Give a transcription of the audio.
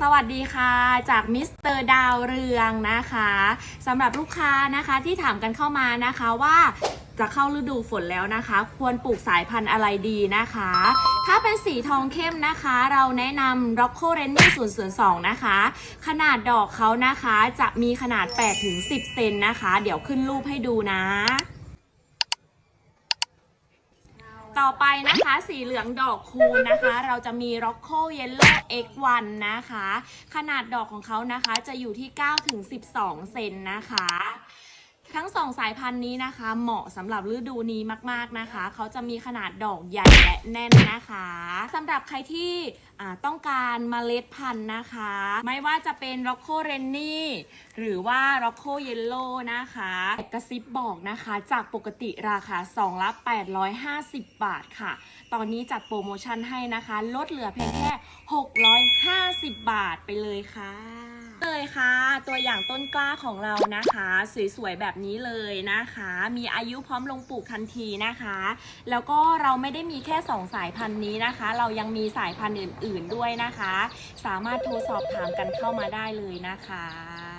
สวัสดีค่ะ จากมิสเตอร์ดาวเรืองนะคะสำหรับลูกค้านะคะที่ถามกันเข้ามานะคะว่าจะเข้าฤดูฝนแล้วนะคะ ควรปลูกสายพันธุ์อะไรดีนะคะ ถ้าเป็นสีทองเข้มนะคะ เราแนะนำ Rocco r e n n y 002 นะคะ ขนาดดอกเขานะคะจะมีขนาด 8-10 เซนนะคะ เดี๋ยวขึ้นรูปให้ดูนะ ต่อไปนะคะ สีเหลืองดอกคูณนะคะ เราจะมี Rocko Yellow X1 นะคะ ขนาดดอกของเขานะคะจะอยู่ที่9ถึง12 เซนนะคะ ทั้งสองสายพันธุ์นี้นะคะ เหมาะสำหรับฤดูนี้มากๆนะคะ เขาจะมีขนาดดอกใหญ่และแน่นนะคะสำหรับใครที่ต้องการเมล็ดพันธุ์นะคะ ไม่ว่าจะเป็น Rocco r e n n y หรือว่า Rocco Yellow นะคะกระซิบบอกนะคะ จากปกติราคา2ละ850 บาทค่ะ ตอนนี้จัดโปรโมชั่นให้นะคะ ลดเหลือเพียงแค่ 650 บาทไปเลยค่ะ เลยค่ะ ตัวอย่างต้นกล้าของเรานะคะ สวยๆแบบนี้เลยนะคะ มีอายุพร้อมลงปลูกทันทีนะคะ แล้วก็เราไม่ได้มีแค่ 2 สายพันธุ์นี้นะคะ เรายังมีสายพันธุ์อื่น ๆด้วยนะคะ สามารถโทรสอบถามกันเข้ามาได้เลยนะคะ